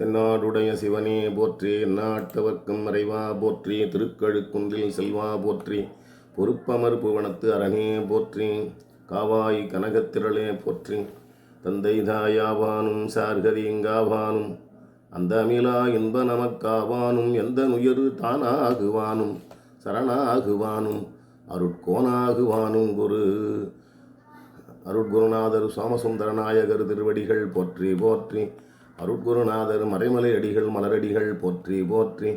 தென்னாடுடைய சிவனே போற்றி. நாட்டவர்க்கும் மறைவா போற்றி. திருக்கழுக்குன்றில் செல்வா போற்றி. பொறுப்பமர் புவனத்து அரணே போற்றி. காவாய் கனகத்திரளே போற்றி. தந்தை தாயாவானும் சார்கதியங்காவானும் அந்த அமிலா இன்ப நமக்காவானும் எந்த நுயரு தானாகுவானும் சரணாகுவானும் அருட்கோனாகுவானும் குரு. அருட்குருநாதர் சோமசுந்தரநாயகர் திருவடிகள் போற்றி போற்றி. அருட்குருநாதர் மறைமலை அடிகள் மலரடிகள் போற்றி போற்றி.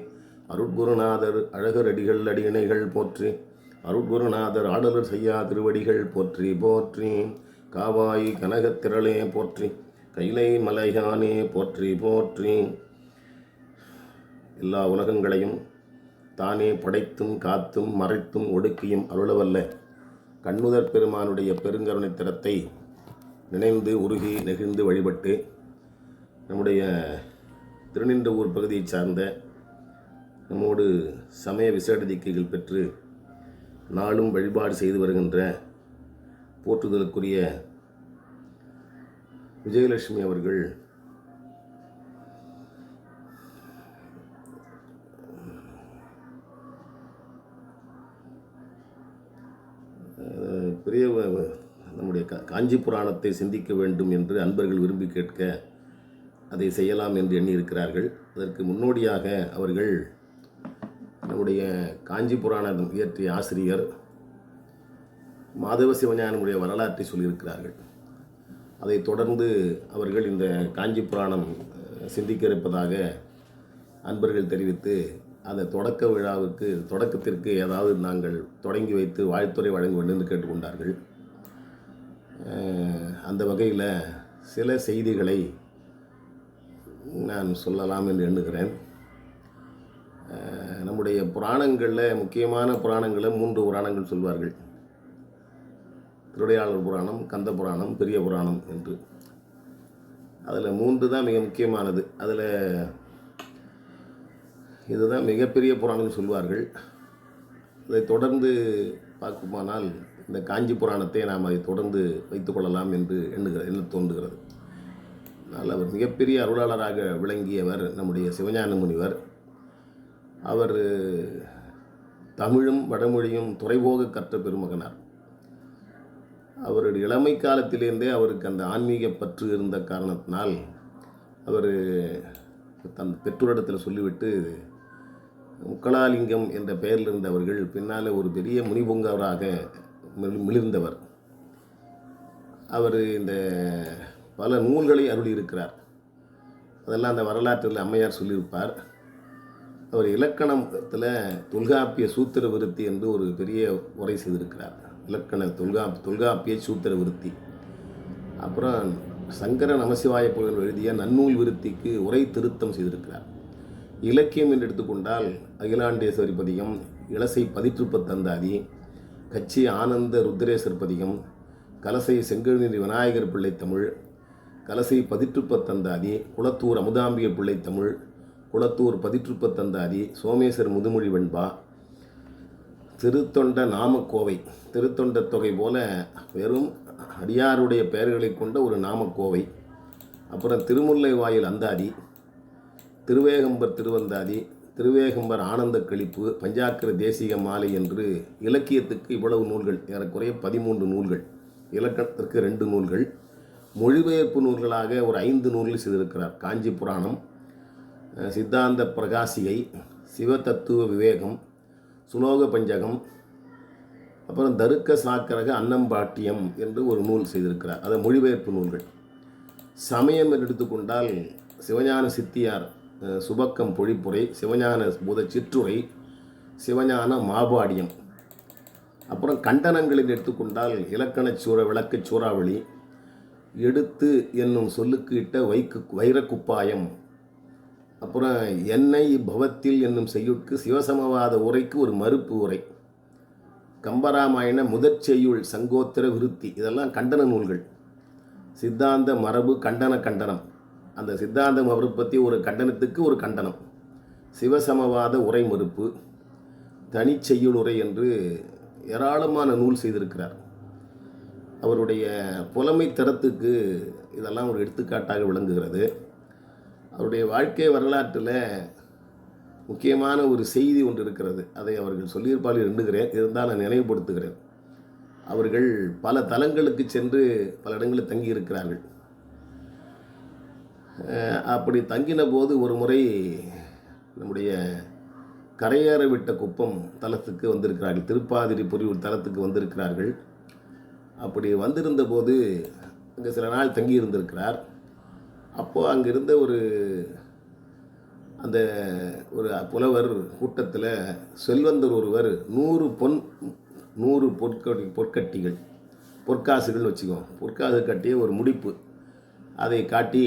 அருட்குருநாதர் அழகரடிகள் அடியிணைகள் போற்றி. அருட்குருநாதர் ஆடலர் செய்யா திருவடிகள் போற்றி போற்றி. காவாய் கனகத்திரளே போற்றி. கைலை மலையானே போற்றி போற்றி. எல்லா உலகங்களையும் தானே படைத்தும் காத்தும் மறைத்தும் ஒடுக்கியும் அருளவல்ல. கண்ணுதற் பெருமானுடைய பெருங்கருணைத்திறத்தை நினைந்து உருகி நெகிழ்ந்து வழிபட்டு நம்முடைய திருநின்றவூர் பகுதியைச் சார்ந்த நம்மோடு சமய விசேடதிக்கைகள் பெற்று நாளும் வழிபாடு செய்து வருகின்ற போற்றுதலுக்குரிய விஜயலட்சுமி அவர்கள் பெரிய நம்முடைய கா- காஞ்சி புராணத்தை சிந்திக்க வேண்டும் என்று அன்பர்கள் விரும்பி கேட்க அதை செய்யலாம் என்று எண்ணியிருக்கிறார்கள். அதற்கு முன்னோடியாக அவர்கள் நம்முடைய காஞ்சி புராணம் இயற்றிய ஆசிரியர் மாதவ சிவஞானமுடைய வரலாற்றை சொல்லியிருக்கிறார்கள். அதைத் தொடர்ந்து அவர்கள் இந்த காஞ்சி புராணம் சிந்திக்க இருப்பதாக அன்பர்கள் தெரிவித்து அந்த தொடக்க விழாவுக்கு தொடக்கத்திற்கு ஏதாவது நாங்கள் தொடங்கி வைத்து வாழ்த்துறை வழங்க வேண்டும் என்று கேட்டுக்கொண்டார்கள். அந்த வகையில் சில செய்திகளை நான் சொல்லலாம் என்று எண்ணுகிறேன். நம்முடைய புராணங்களில் முக்கியமான புராணங்களை மூன்று புராணங்கள் சொல்வார்கள். திருடையாளர் புராணம் கந்த புராணம் பெரிய புராணம் என்று. அதில் மூன்று தான் மிக முக்கியமானது. அதில் இதுதான் மிகப்பெரிய புராணம் சொல்வார்கள். இதை தொடர்ந்து பார்க்குமானால் இந்த காஞ்சி புராணத்தை நாம் அதை தொடர்ந்து வைத்துக்கொள்ளலாம் என்று எண்ணுகிற எண்ண தோன்றுகிறது. அதனால் அவர் மிகப்பெரிய அருளாளராக விளங்கியவர் நம்முடைய சிவஞான முனிவர் அவர் தமிழும் வடமொழியும் துறைபோக கற்ற பெருமகனார். அவருடைய இளமை காலத்திலேருந்தே அவருக்கு அந்த ஆன்மீக பற்று இருந்த காரணத்தினால் அவர் தன் பெற்றோரிடத்தில் சொல்லிவிட்டு முக்கலாலிங்கம் என்ற பெயரில் இருந்தவர்கள் பின்னால் ஒரு பெரிய முனிபொங்கவராக மிளிர்ந்தவர். அவர் இந்த பல நூல்களை அருளியிருக்கிறார். அதெல்லாம் அந்த வரலாற்றில் அம்மையார் சொல்லியிருப்பார். அவர் இலக்கணத்தில் தொல்காப்பிய சூத்திர விருத்தி என்று ஒரு பெரிய உரை செய்திருக்கிறார். இலக்கண தொல்கா தொல்காப்பிய சூத்திர விருத்தி அப்புறம் சங்கர நமசிவாய புகழ் எழுதிய நன்னூல் விருத்திக்கு உரை திருத்தம் செய்திருக்கிறார். இலக்கியம் என்று எடுத்துக்கொண்டால் அகிலாண்டேஸ்வரி பதிகம் இளசை பதிற்றுப்பத்தந்தாதி கச்சி ஆனந்த ருத்ரேஸ்வர் பதிகம் கலசை செங்கழுநீர் விநாயகர் பிள்ளை தமிழ் கலசை பதிற்றுப்பத்தந்தாதி குளத்தூர் அமுதாம்பிய பிள்ளை தமிழ் குளத்தூர் பதிற்றுப்பத்தந்தாதி சோமேஸ்வர் முதுமொழி வெண்பா திருத்தொண்ட நாமக்கோவை திருத்தொண்ட தொகை போல வெறும் அடியாருடைய பெயர்களை கொண்ட ஒரு நாமக்கோவை. அப்புறம் திருமுல்லை வாயில் அந்தாதி திருவேகம்பர் திருவந்தாதி திருவேகம்பர் ஆனந்த கழிப்பு பஞ்சாக்கர தேசிக மாலை என்று இலக்கியத்துக்கு இவ்வளவு நூல்கள் ஏறக்குறைய பதிமூன்று நூல்கள் இலக்கணத்திற்கு ரெண்டு நூல்கள். மொழிபெயர்ப்பு நூல்களாக ஒரு ஐந்து நூல்கள் செய்திருக்கிறார். காஞ்சி புராணம் சித்தாந்த பிரகாசிகை சிவதத்துவ விவேகம் சுலோக பஞ்சகம் அப்புறம் தருக்க சாக்கரக அன்னம்பாட்டியம் என்று ஒரு நூல் செய்திருக்கிறார். அதை மொழிபெயர்ப்பு நூல்கள். சமயம் என்று எடுத்துக்கொண்டால் சிவஞான சித்தியார் சுபக்கம் பொழிப்புரை சிவஞான பூத சிற்றுரை சிவஞான மாபாடியம். அப்புறம் கண்டனங்களில் எடுத்துக்கொண்டால் இலக்கணச் சூற விளக்கச் சூறாவளி எடுத்து என்னும் சொல்லுக்கு இட்ட வைக்கு வைரக்குப்பாயம். அப்புறம் என்னை பவத்தில் என்னும் செய்யுட்கு சிவசமவாத உரைக்கு ஒரு மறுப்பு உரை. கம்பராமாயண முதற் செய்யுள் சங்கோத்திர விருத்தி இதெல்லாம் கண்டன நூல்கள். சித்தாந்த மரபு கண்டன கண்டனம். அந்த சித்தாந்த மரபு பற்றி ஒரு கண்டனத்துக்கு ஒரு கண்டனம். சிவசமவாத உரை மறுப்பு. தனிச்செய்யுள் உரை என்று ஏராளமான நூல் செய்திருக்கிறார். அவருடைய புலமை தரத்துக்கு இதெல்லாம் ஒரு எடுத்துக்காட்டாக விளங்குகிறது. அவருடைய வாழ்க்கை வரலாற்றில் முக்கியமான ஒரு செய்தி ஒன்று இருக்கிறது. அதை அவர்கள் சொல்லியிருப்பார்கள் எண்ணுகிறேன் இருந்தால் நான் நினைவுபடுத்துகிறேன். அவர்கள் பல தலங்களுக்கு சென்று பல இடங்களில் தங்கியிருக்கிறார்கள். அப்படி தங்கின போது ஒரு முறை நம்முடைய கரையேற விட்ட குப்பம் தலத்துக்கு வந்திருக்கிறார்கள். திருப்பாதிரி புரியூர் தலத்துக்கு வந்திருக்கிறார்கள். அப்படி வந்திருந்த போது அங்கே சில நாள் தங்கியிருந்திருக்கிறார். அப்போது அங்கே இருந்த ஒரு அந்த ஒரு புலவர் கூட்டத்தில் செல்வந்தர் ஒருவர் நூறு பொன் நூறு பொற்கட்டி பொற்கட்டிகள் பொற்காசுகள் வச்சுக்கோம் பொற்காசு கட்டிய ஒரு முடிப்பு. அதை காட்டி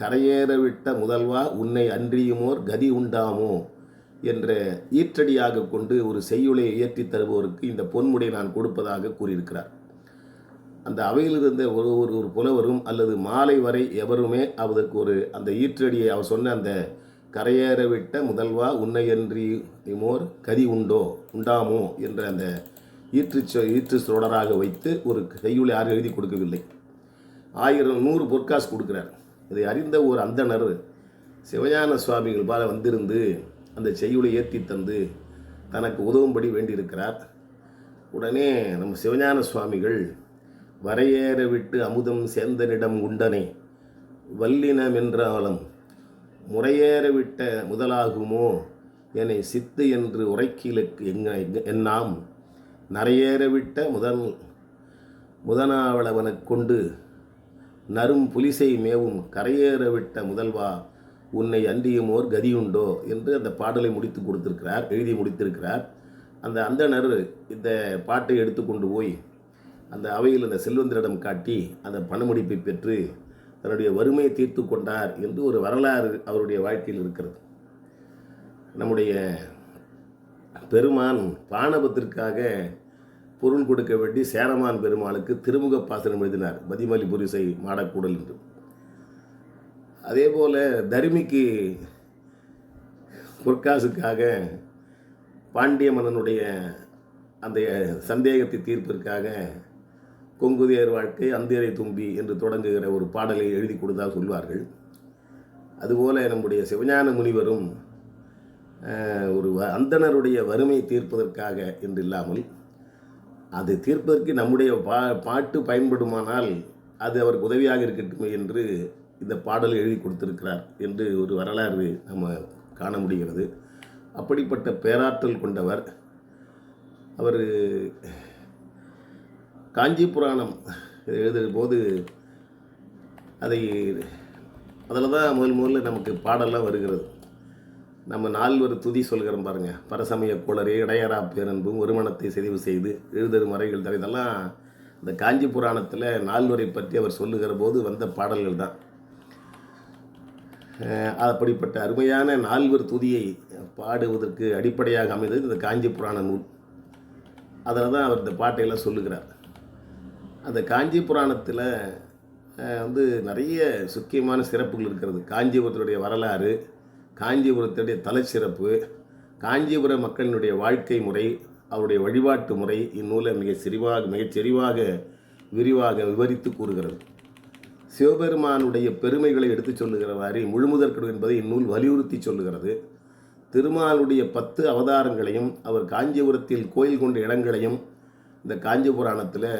கரையேற விட்ட முதல்வா உன்னை அன்றியுமோர் கதி உண்டாமோ? என்ற ஈற்றடியாக கொண்டு ஒரு செய்யுளை இயற்றி தருபவருக்கு இந்த பொன்முடை நான் கொடுப்பதாக கூறியிருக்கிறார். அந்த அவையிலிருந்த ஒரு ஒரு ஒரு புலவரும் அல்லது மாலை வரை எவருமே அவருக்கு ஒரு அந்த ஈற்றடியை அவர் சொன்ன அந்த கரையேறவிட்ட முதல்வா உன்னையன்றி மோர் கதி உண்டோ உண்டாமோ என்ற அந்த ஈற்று சொ ஈற்று தொடராக வைத்து ஒரு கையுள் யாரும் எழுதி கொடுக்கவில்லை. ஆயிரம் நூறு பொற்காசு கொடுக்குறார். இதை அறிந்த ஒரு அந்தணர் சிவஞான சுவாமிகள் பால வந்திருந்து அந்த செய்யுளை ஏற்றி தந்து தனக்கு உதவும்படி வேண்டியிருக்கிறார். உடனே நம்ம சிவஞான சுவாமிகள் வரையேற விட்டு அமுதம் சேர்ந்தனிடம் உண்டனை வல்லினம் என்றாலும் முறையேற விட்ட முதலாகுமோ என்னை சித்து என்று உரைக்கிலுக்கு எங்க என்னாம். நரையேற விட்ட முதல் முதனாவளவனைக் கொண்டு நரும் புலிசை மேவும் கரையேற விட்ட முதல்வா உன்னை அண்டியுமோர் கதியுண்டோ என்று அந்த பாடலை முடித்து கொடுத்திருக்கிறார் எழுதி முடித்திருக்கிறார். அந்த அந்தணர் இந்த பாட்டை எடுத்துக்கொண்டு போய் அந்த அவையில் அந்த செல்வந்தரிடம் காட்டி அந்த பணமுடிப்பை பெற்று தன்னுடைய வறுமையை தீர்த்து கொண்டார் என்று ஒரு வரலாறு அவருடைய வாழ்க்கையில் இருக்கிறது. நம்முடைய பெருமான் பானபத்திற்காக பொருள் கொடுக்க வேண்டி சேரமான் பெருமாளுக்கு திருமுக பாசனம் எழுதினார் மதிமலி புரிசை மாடக்கூடல் என்று. அதே போல் தருமிக்கு பொற்காசுக்காக பாண்டிய மன்னனுடைய அந்த சந்தேகத்தை தீர்ப்பிற்காக கொங்குதியர் வாழ்க்கை அந்தியரை தும்பி என்று தொடங்குகிற ஒரு பாடலை எழுதி கொடுத்தா சொல்வார்கள். அதுபோல நம்முடைய சிவஞான முனிவரும் ஒரு வ- அந்தணருடைய வறுமை தீர்ப்பதற்காக என்று இல்லாமல் அது தீர்ப்பதற்கு நம்முடைய பா பாட்டு பயன்படுமானால் அது அவருக்கு உதவியாக இருக்கட்டுமே என்று இந்த பாடலை எழுதி கொடுத்திருக்கிறார் என்று ஒரு வரலாறு நம்ம காண முடிகிறது. அப்படிப்பட்ட பேராற்றல் கொண்டவர். அவர் காஞ்சி புராணம் எழுதுகிற போது அதை அதில் தான் முதல் முதல்ல நமக்கு பாடலாம் வருகிறது. நம்ம நால்வர் துதி சொல்கிறோம் பாருங்கள் பரசமய கோளரே இடையரா பேரன்பும் ஒருமணத்தை செறிவு செய்து எழுதரு மறைகள் தர இதெல்லாம் இந்த காஞ்சி புராணத்தில் நால்வரை பற்றி அவர் சொல்லுகிற போது வந்த பாடல்கள் தான். அப்படிப்பட்ட அருமையான நால்வர் துதியை பாடுவதற்கு அடிப்படையாக அமைந்தது இந்த காஞ்சி புராண நூல். அதில் தான் அவர் இந்த பாட்டையெல்லாம் சொல்லுகிறார். அந்த காஞ்சி புராணத்தில் வந்து நிறைய முக்கியமான சிறப்புகள் இருக்கிறது. காஞ்சிபுரத்தினுடைய வரலாறு காஞ்சிபுரத்தினுடைய தலைச்சிறப்பு காஞ்சிபுர மக்களினுடைய வாழ்க்கை முறை அவருடைய வழிபாட்டு முறை இந்நூலை மிக செறிவாக மிகச் செறிவாக விரிவாக விவரித்து கூறுகிறது. சிவபெருமானுடைய பெருமைகளை எடுத்துச் மாதிரி முழுமுதற்கடு என்பதை இந்நூல் வலியுறுத்தி சொல்லுகிறது. திருமாலுடைய பத்து அவதாரங்களையும் அவர் காஞ்சிபுரத்தில் கோயில் கொண்ட இடங்களையும் இந்த காஞ்சிபுராணத்தில்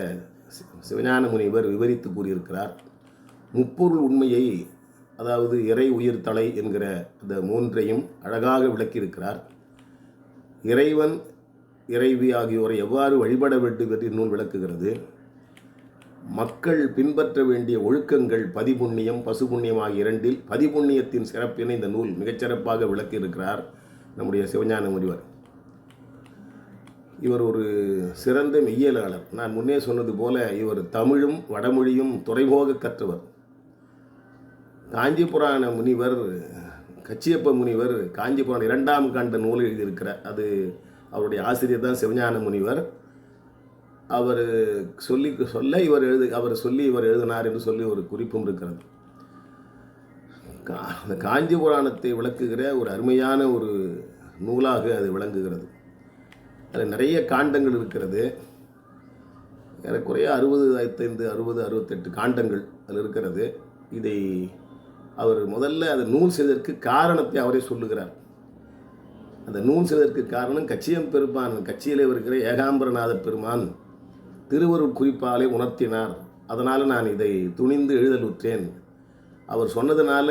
சிவஞான முனிவர் விவரித்து கூறியிருக்கிறார். முப்பொருள் உண்மையை அதாவது இறை உயிர் தலை என்கிற அந்த மூன்றையும் அழகாக விளக்கியிருக்கிறார். இறைவன் இறைவி ஆகியோரை எவ்வாறு வழிபட வேண்டும் என்று நூல் விளக்குகிறது. மக்கள் பின்பற்ற வேண்டிய ஒழுக்கங்கள் பதிபுண்ணியம் பசுபுண்ணியம் ஆகிய இரண்டில் பதிபுண்ணியத்தின் சிறப்பினை இந்த நூல் மிகச்சிறப்பாக விளக்கியிருக்கிறார் நம்முடைய சிவஞான முனிவர். இவர் ஒரு சிறந்த மெய்யியலாளர். நான் முன்னே சொன்னது போல இவர் தமிழும் வடமொழியும் துறைபோக கற்றவர். காஞ்சிபுராண முனிவர் கச்சியப்ப முனிவர் காஞ்சிபுராண இரண்டாம் காண்ட நூல் எழுதியிருக்கிறார். அது அவருடைய ஆசிரியர் தான் சிவஞான முனிவர். அவர் சொல்லி சொல்ல இவர் எழுது அவர் சொல்லி இவர் எழுதினார் என்று சொல்லி ஒரு குறிப்பும் இருக்கிறது. கா- அந்த காஞ்சி புராணத்தை விளக்குகிற ஒரு அருமையான ஒரு நூலாக அது விளங்குகிறது. அதில் நிறைய காண்டங்கள் இருக்கிறது. ஏறக்குறைய அறுபது ஐத்தைந்து அறுபது அறுபத்தெட்டு காண்டங்கள் அதில் இருக்கிறது. இதை அவர் முதல்ல அதை நூல் செய்ததற்கு காரணத்தை அவரே சொல்லுகிறார். அந்த நூல் செய்ததற்கு காரணம் கச்சியம் பெருமான் கட்சியிலே இருக்கிற ஏகாம்பரநாத பெருமான் திருவருள் குறிப்பாலே உணர்த்தினார். அதனால் நான் இதை துணிந்து எழுதலுற்றேன் அவர் சொன்னதுனால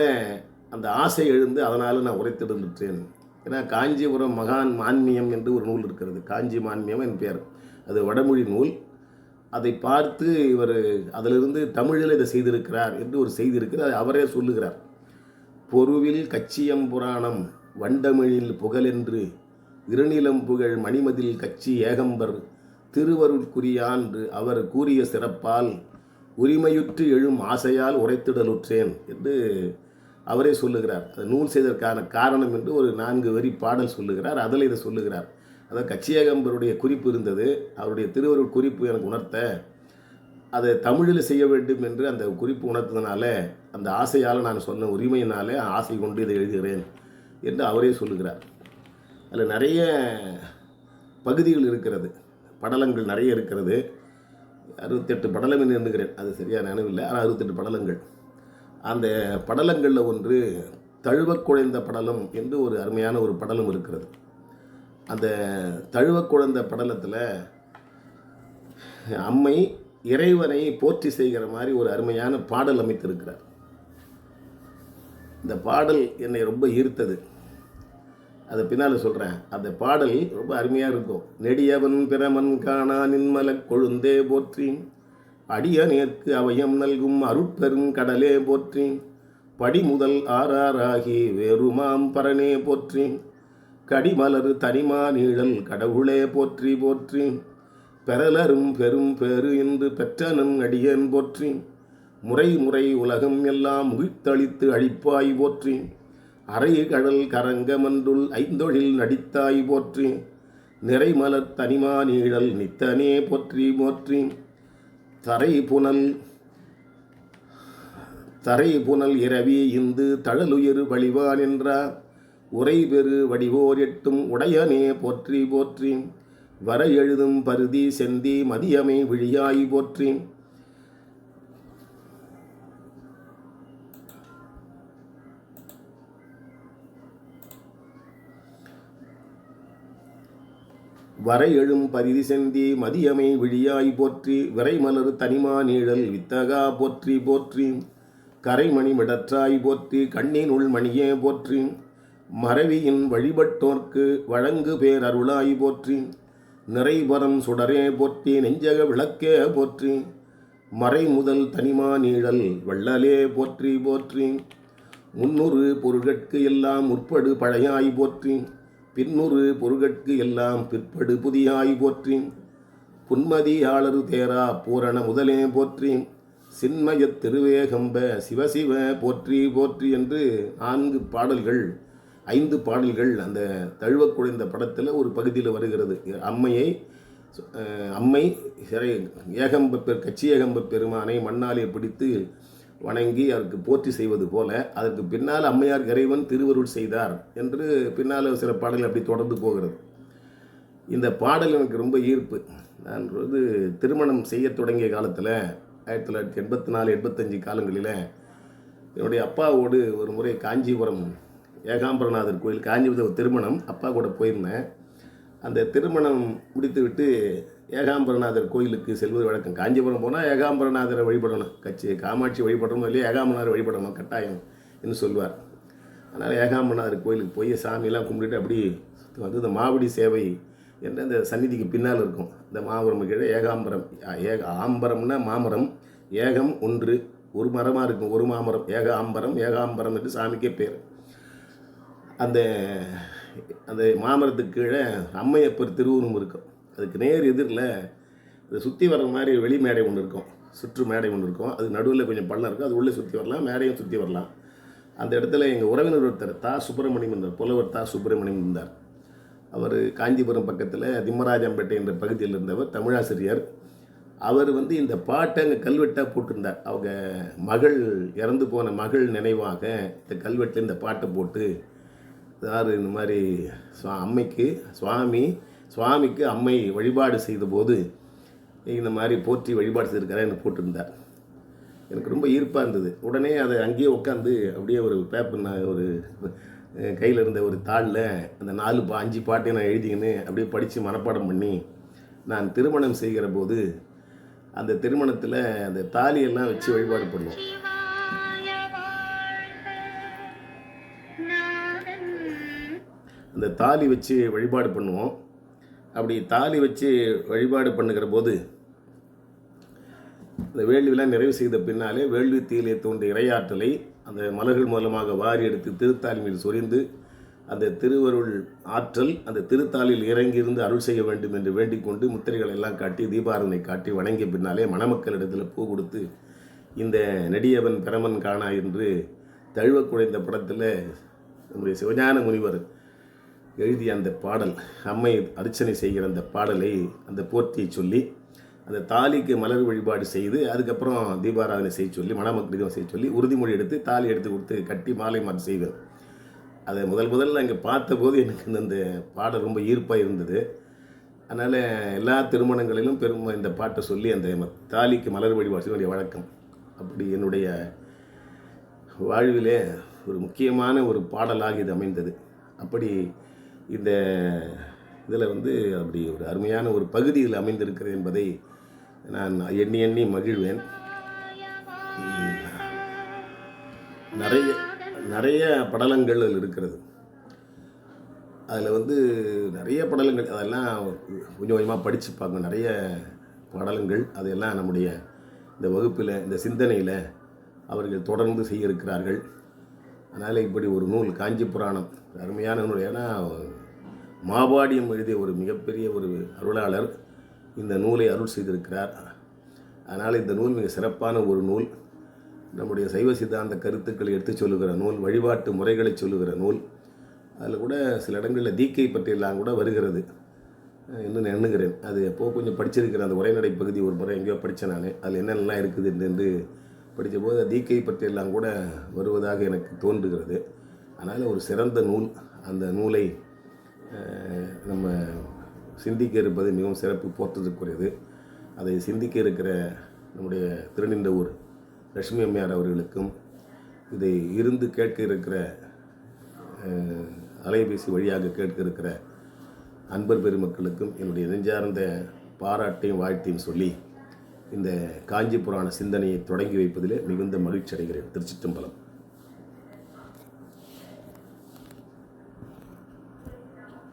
அந்த ஆசை எழுந்து அதனால் நான் உரைத்திடலுற்றேன் ஏன்னா காஞ்சிபுரம் மகான் மான்மியம் என்று ஒரு நூல் இருக்கிறது. காஞ்சி மான்மியம் என் பெயர் அது வடமொழி நூல். அதை பார்த்து இவர் அதிலிருந்து தமிழில் இதை செய்திருக்கிறார் என்று ஒரு செய்தி இருக்கிறது அதை அவரே சொல்லுகிறார். பொருவில் கச்சியம் புராணம் வண்டமிழில் புகழென்று இருநிலம் புகழ் மணிமதில் கச்சி ஏகம்பர் திருவருட்குரியான்று அவர் கூறிய சிறப்பால் உரிமையுற்று எழும் ஆசையால் உரைத்திடலுற்றேன் என்று அவரே சொல்லுகிறார். அது நூல் செய்ததற்கான காரணம் என்று ஒரு நான்கு வரி பாடல் சொல்லுகிறார். அதில் இதை சொல்லுகிறார். அதாவது கச்சியகம்பருடைய குறிப்பு இருந்தது. அவருடைய திருவருள் குறிப்பு எனக்கு உணர்த்த. அதை தமிழில் செய்ய வேண்டும் என்று அந்த குறிப்பு உணர்த்ததுனால அந்த ஆசையால் நான் சொன்ன உரிமையினாலே ஆசை கொண்டு இதை எழுதுகிறேன் என்று அவரே சொல்லுகிறார். அதில் நிறைய பகுதிகள் இருக்கிறது. படலங்கள் நிறைய இருக்கிறது. அறுபத்தெட்டு படலம் என்று எண்ணுகிறேன். அது சரியாக நினைவில்லை. ஆனால் அறுபத்தெட்டு படலங்கள். அந்த படலங்களில் ஒன்று தழுவக்குழைந்த படலம் என்று ஒரு அருமையான ஒரு படலம் இருக்கிறது. அந்த தழுவக்குழந்த படலத்தில் அம்மை இறைவனை போற்றி செய்கிற மாதிரி ஒரு அருமையான பாடல் அமைத்திருக்கிறார். இந்த பாடல் என்னை ரொம்ப ஈர்த்தது. அதை பின்னால் சொல்கிறேன் அந்த பாடல் ரொம்ப அருமையாக இருக்கும். நெடியவன் பிரமன் காணா நின்மலக் கொழுந்தே போற்றி அடியனேற்கு அவயம் நல்கும் அருட்பெரும் கடலே போற்றி. படிமுதல் ஆறாராகி வேறுமாம் பரனே போற்றி. கடிமலர் தனிமா நீழல் கடவுளே போற்றி போற்றி. பெறலரும் பெரும் பேறு என்று பெற்றனும் அடியேன் போற்றி. முறை முறை உலகம் எல்லாம் உயிர்த்தளித்து அழிப்பாய் போற்றி. அரை கடல் கரங்கமன்றுள் ஐந்தொழில் நடித்தாய் போற்றி. நிறைமலர் தனிமா நீழல் நித்தனே போற்றி போற்றி. தரை புனல் தரை புனல் இரவி இந்து தழலுயிர் வழிவான் என்றார் உரை பெரு வடிவோர் எட்டும் உடையனே போற்றி போற்றி. வர எழுதும் பருதி செந்தி மதியமை விழியாய் போற்றி. வரை எழும் பரிதி செந்தி மதியமை விழியாய் போற்றி விரைமலர் தனிமா நீழல் வித்தகா போற்றி போற்றி. கரைமணி மிடற்றாய் போற்றி கண்ணின் உள்மணியே போற்றி. மறவியின் வழிபட்டோர்க்கு வழங்கு பேரருளாய் போற்றி. நிறைபரம் சுடரே போற்றி நெஞ்சக விளக்கே போற்றி. மறை முதல் தனிமா நீழல் வள்ளலே போற்றி போற்றி. முன்னூறு பொருட்கட்கு எல்லாம் முற்படு பழையாய் போற்றி. பின்னுறு பொருகட்கு எல்லாம் பிற்படு புதியாய் போற்றி. புன்மதியாளரு தேரா பூரண முதலே போற்றி. சின்மயத் திருவேகம்ப சிவசிவ போற்றி போற்றி என்று நான்கு பாடல்கள் ஐந்து பாடல்கள் அந்த தழுவக்குழைந்த படத்தில் ஒரு பகுதியில் வருகிறது. அம்மையை அம்மை சிறை ஏகம்ப பெர் கச்சி ஏகம்ப பெருமானை மண்ணாலே பிடித்து வணங்கி அவருக்கு போற்றி செய்வது போல அதற்கு பின்னால் அம்மையார் இறைவன் திருவருள் செய்தார் என்று பின்னால் சில பாடல்கள் அப்படி தொடர்ந்து போகிறது. இந்த பாடல் எனக்கு ரொம்ப ஈர்ப்பு. நான் வந்து திருமணம் செய்ய தொடங்கிய காலத்தில் ஆயிரத்தி தொள்ளாயிரத்தி எண்பத்தி நாலு எண்பத்தஞ்சு காலங்களில் என்னுடைய அப்பாவோடு ஒரு முறை காஞ்சிபுரம் ஏகாம்பரநாதர் கோயில் காஞ்சிபுரம் திருமணம் அப்பா கூட போயிருந்தேன். அந்த திருமணம் முடித்துவிட்டு ஏகாம்பரநாதர் கோயிலுக்கு செல்வது வழக்கம். காஞ்சிபுரம் போனால் ஏகாம்பரநாதரை வழிபடணும். கட்சி காமாட்சி வழிபடணும் இல்லையா? ஏகாம்பரநாதர் வழிபடணும்? கட்டாயம் என்று சொல்வார். அதனால் ஏகாம்பரநாதர் கோயிலுக்கு போய் சாமியெல்லாம் கும்பிட்டுட்டு அப்படி வந்து இந்த மாவடி சேவை என்ற இந்த சந்நிதிக்கு பின்னால் இருக்கும். இந்த மாமரம் கீழே ஏகாம்பரம். ஏக ஆம்பரம்னா மாமரம். ஏகம் ஒன்று. ஒரு மரமாக இருக்கும். ஒரு மாமரம். ஏக ஆம்பரம் ஏகாம்பரம் என்று சாமிக்கே பேர். அந்த அந்த மாமரத்துக்கு கீழே அம்மையப்பர் திருவுருவம் இருக்கும். அதுக்கு நேர் எதிரில் இதை சுற்றி வர்ற மாதிரி வெளி மேடை ஒன்று இருக்கும். சுற்று மேடை ஒன்று இருக்கும். அது நடுவில் கொஞ்சம் பள்ளம் இருக்கும். அது உள்ளே சுற்றி வரலாம் மேடையும் சுற்றி வரலாம். அந்த இடத்துல எங்கள் உறவினர் ஒருத்தர் தா. சுப்பிரமணியம் இருந்தார் புலவர் தா. சுப்பிரமணியம் இருந்தார் அவர் காஞ்சிபுரம் பக்கத்தில் திம்மராஜம்பேட்டை என்ற பகுதியில் இருந்தவர் தமிழாசிரியர். அவர் வந்து இந்த பாட்டை அங்கே கல்வெட்டாக போட்டிருந்தார். அவங்க மகள் இறந்து போன மகள் நினைவாக இந்த கல்வெட்டில் இந்த பாட்டை போட்டு யார் இந்த மாதிரி சுவா அம்மைக்கு சுவாமி சுவாமிக்கு அம்மை வழிபாடு செய்தபோது இந்த மாதிரி போற்றி வழிபாடு செய்திருக்காருன்னு போட்டிருந்தார். எனக்கு ரொம்ப ஈர்ப்பாக இருந்தது. உடனே அதை அங்கேயே உட்காந்து அப்படியே ஒரு பேப்பர் நான் ஒரு கையில் இருந்த ஒரு தாளில் அந்த நாலு பா அஞ்சு பாட்டையும் நான் எழுதிக்கின்னு அப்படியே படித்து மனப்பாடம் பண்ணி நான் திருமணம் செய்கிற போது அந்த திருமணத்தில் அந்த தாலியெல்லாம் வச்சு வழிபாடு பண்ணுவோம். அந்த தாலி வச்சு வழிபாடு பண்ணுவோம். அப்படி தாலி வச்சு வழிபாடு பண்ணுகிற போது இந்த வேள்வியெல்லாம் நிறைவு செய்த பின்னாலே வேள்வி தீயிலே தோன்றிய இறையாற்றலை அந்த மலர்கள் மூலமாக வாரி எடுத்து திருத்தாலி மீது சொரிந்து அந்த திருவருள் ஆற்றல் அந்த திருத்தாலில் இறங்கியிருந்து அருள் செய்ய வேண்டும் என்று வேண்டிக் கொண்டு முத்திரைகள் எல்லாம் காட்டி தீபாரதனை காட்டி வணங்கிய பின்னாலே மணமக்களிடத்தில் பூ கொடுத்து இந்த நெடியவன் பிரமன் காணா என்று தழுவ குழைந்த படத்தில் நம்முடைய சிவஞான முனிவர் எழுதிய அந்த பாடல் அம்மை அர்ச்சனை செய்கிற அந்த பாடலை அந்த போர்த்தியை சொல்லி அந்த தாலிக்கு மலர் வழிபாடு செய்து அதுக்கப்புறம் தீபாராதனை செய்ய சொல்லி மணமக்கள் செய்ய சொல்லி உறுதிமொழி எடுத்து தாலி எடுத்து கொடுத்து கட்டி மாலை மாற்றி செய்வேன். அதை முதல் முதல்ல அங்கே பார்த்தபோது எனக்கு இந்த- பாடல் ரொம்ப ஈர்ப்பாக இருந்தது. அதனால் எல்லா திருமணங்களிலும் பெரும் இந்த பாட்டை சொல்லி அந்த தாலிக்கு மலர் வழிபாடு செய்ய வழக்கம். அப்படி என்னுடைய வாழ்விலே ஒரு முக்கியமான ஒரு பாடலாக இது அமைந்தது. அப்படி இந்த இதில் வந்து அப்படி ஒரு அருமையான ஒரு பகுதியில் அமைந்திருக்கிறது என்பதை நான் எண்ணி எண்ணி மகிழ்வேன். நிறைய நிறைய படலங்கள் இருக்கிறது. அதில் வந்து நிறைய படலங்கள் அதெல்லாம் கொஞ்சம் கொஞ்சமாக படித்து பார்க்கணும் நிறைய படலங்கள் அதையெல்லாம் நம்முடைய இந்த வகுப்பில் இந்த சிந்தனையில் அவர்கள் தொடர்ந்து செய்ய இருக்கிறார்கள் அதனால் இப்படி ஒரு நூல் காஞ்சி புராணம் அருமையான நூல். ஏன்னா மாபாடியம் எழுதிய ஒரு மிகப்பெரிய ஒரு அருளாளர் இந்த நூலை அருள் செய்திருக்கிறார். அதனால் இந்த நூல் மிக சிறப்பான ஒரு நூல். நம்முடைய சைவ சித்தாந்த கருத்துக்களை எடுத்துச் சொல்லுகிற நூல் வழிபாட்டு முறைகளை சொல்லுகிற நூல். அதில் கூட சில இடங்களில் தீக்கை பற்றியெல்லாம் கூட வருகிறது. இன்னும் எண்ணுகிறேன். அது எப்போ கொஞ்சம் படிச்சிருக்கிறேன் அந்த உரைநடை பகுதி ஒரு முறை எங்கேயோ படித்தேன் நான். அதில் என்னென்னலாம் இருக்குது என்று படித்தபோது தீக்கை பற்றியெல்லாம் கூட வருவதாக எனக்கு தோன்றுகிறது. அதனால் ஒரு சிறந்த நூல். அந்த நூலை நம்ம சிந்திக்க இருப்பது மிகவும் சிறப்பு போற்றதுக்குரியது அதை சிந்திக்க இருக்கிற நம்முடைய திருநின்றவூர் லட்சுமி அம்மையார் அவர்களுக்கும் இதை இருந்து கேட்க இருக்கிற அலைபேசி வழியாக கேட்க இருக்கிற அன்பர் பெருமக்களுக்கும் என்னுடைய நெஞ்சார்ந்த பாராட்டையும் வாழ்த்தையும் சொல்லி இந்த காஞ்சிபுராண சிந்தனையை தொடங்கி வைப்பதிலே மிகுந்த மகிழ்ச்சி அடைகிறேன் திருச்சிற்றம்பலம்.